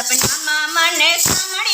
I'm Sapan Mama Mane Samadi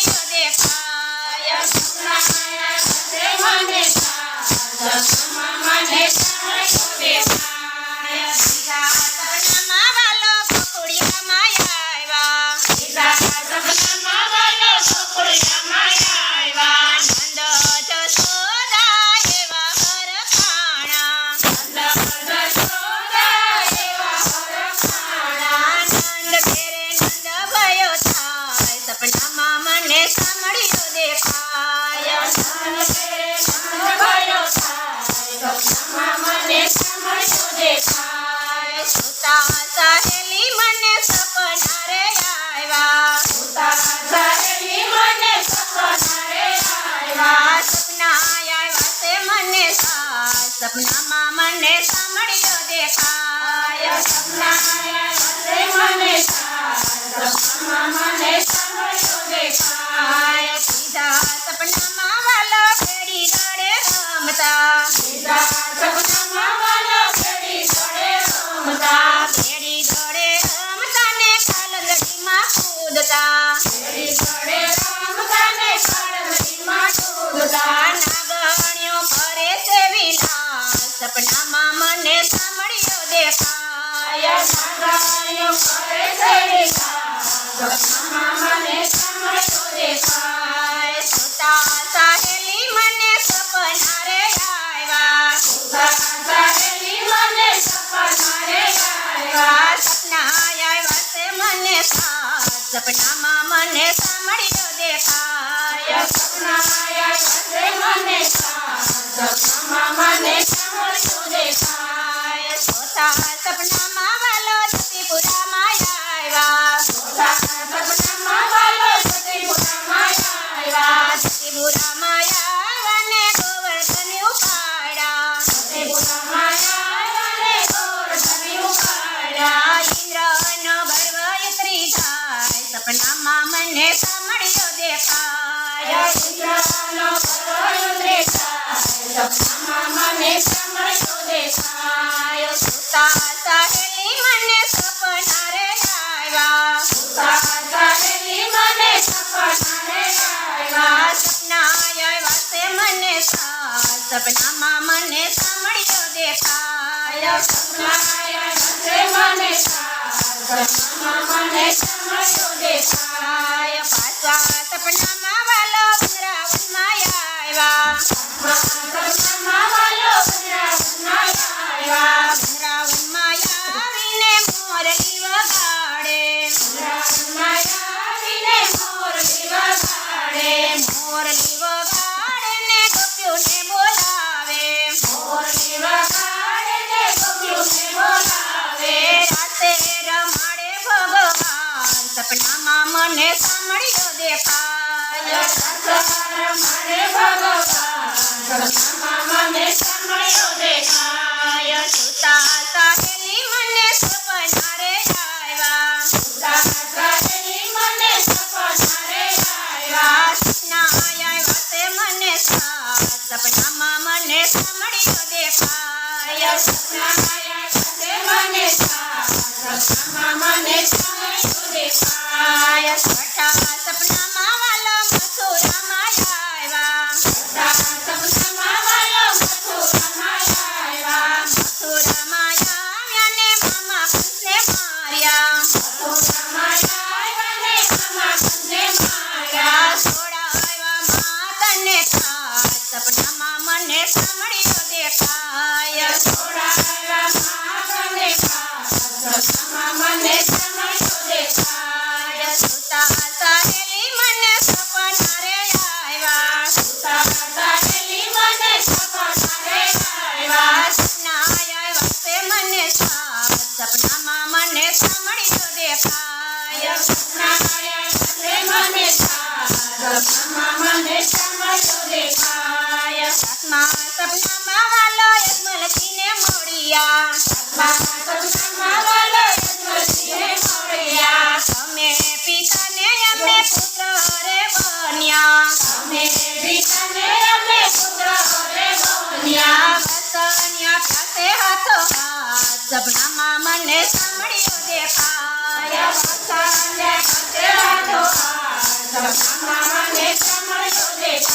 સપનામાં મને સાંભળ્યો દેખાય સપનામાં મને સાંભળ્યો દેખાય સપનામાં મને સમયો દેખાય સુતા સહેલી મને સપના રે આયા સુતા સહેલી મને સપના રે આયા સપનાયાતે મને સાચ સપનામાં મને સમડી દેખાય સપનાયાતે મને સાચ સપનામાં મને ಇಂದ್ರನು ಭಗವನು ದೇಶಾಯ ಮಮ ಮನೆ ಸಮರ್ಶೋ ದೇಶಾಯ ಸುತಾ ಸಹಲಿ ಮನೆ ಸಪನ ರೆ ಆಯ್ವಾ ಸುತಾ ಸಹಲಿ ಮನೆ ಸಪನ રે આયવા સપના આયવા સે મને સા સપનામાં મને સાંભળ્યો દેખાયો સપના આયવા સે મને સા સપનામાં મને સાંભળ્યો દેખાયો પાછા સપના મને સાંભળ્યો દેખાય શંકર મને ભગવાન મને સાંભળ્યો આવ્યા સુતા મને સપના મને સપનામાં મને સાંભળ્યો દેખાય સપનામાં મને સાંભળ્યો દેખાય સપનામાં મને સાંભળ્યો દેખાય